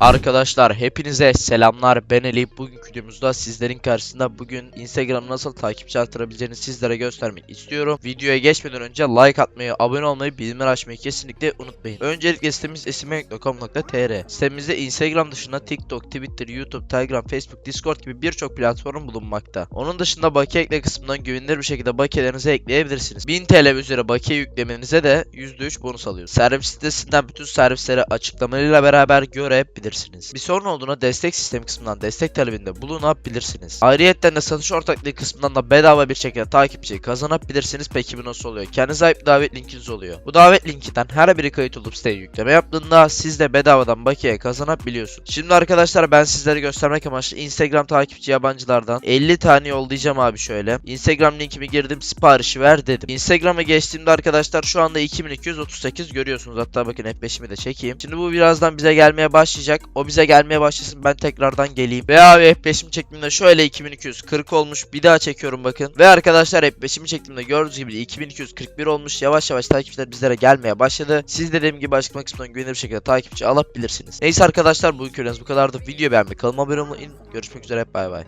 Arkadaşlar hepinize selamlar. Ben Ali. Bugünkü videomuzda sizlerin karşısında bugün Instagram nasıl takipçi artırabileceğini sizlere göstermek istiyorum. Videoya geçmeden önce like atmayı abone olmayı bildirimleri açmayı kesinlikle unutmayın. Öncelikle sitemiz esimek.com.tr Sitemizde Instagram dışında TikTok, Twitter, YouTube, Telegram, Facebook, Discord gibi birçok platform bulunmakta. Onun dışında bakiye ekle kısmından güvenilir bir şekilde bakiyelerinizi ekleyebilirsiniz. 1000 TL ve üzeri bakiye yüklemenize de %3 bonus alıyorsunuz Servis sitesinden bütün servisleri açıklamalarıyla beraber görebilirsiniz. Bir sorun olduğuna destek sistemi kısmından destek talebinde bulunabilirsiniz. Ayrıyetten de satış ortaklığı kısmından da bedava bir şekilde takipçi kazanabilirsiniz. Peki bu nasıl oluyor? Kendinize ait davet linkiniz oluyor. Bu davet linkinden her biri kayıt olup siteye yükleme yaptığında siz de bedavadan bakiye kazanabiliyorsunuz. Şimdi arkadaşlar ben sizlere göstermek amaçlı Instagram takipçi yabancılardan 50 tane yollayacağım abi şöyle. Instagram linkimi girdim siparişi ver dedim. Instagram'a geçtiğimde arkadaşlar şu anda 2238 görüyorsunuz. Hatta bakın F5'imi de çekeyim. Şimdi bu birazdan bize gelmeye başlayacak. O bize gelmeye başlasın ben tekrardan geleyim. Ve abi F5'imi çektiğimde şöyle 2240 olmuş. Bir daha çekiyorum bakın. Ve arkadaşlar F5'imi çektiğimde gördüğünüz gibi 2241 olmuş. Yavaş yavaş takipçiler bizlere gelmeye başladı. Siz de dediğim gibi açıklama kısmından güvenilir bir şekilde takipçi alabilirsiniz. Neyse arkadaşlar bugünkü videomuz bu kadardı. Video beğenmeyi, kanalıma abone olmayı. Görüşmek üzere hep bay bay.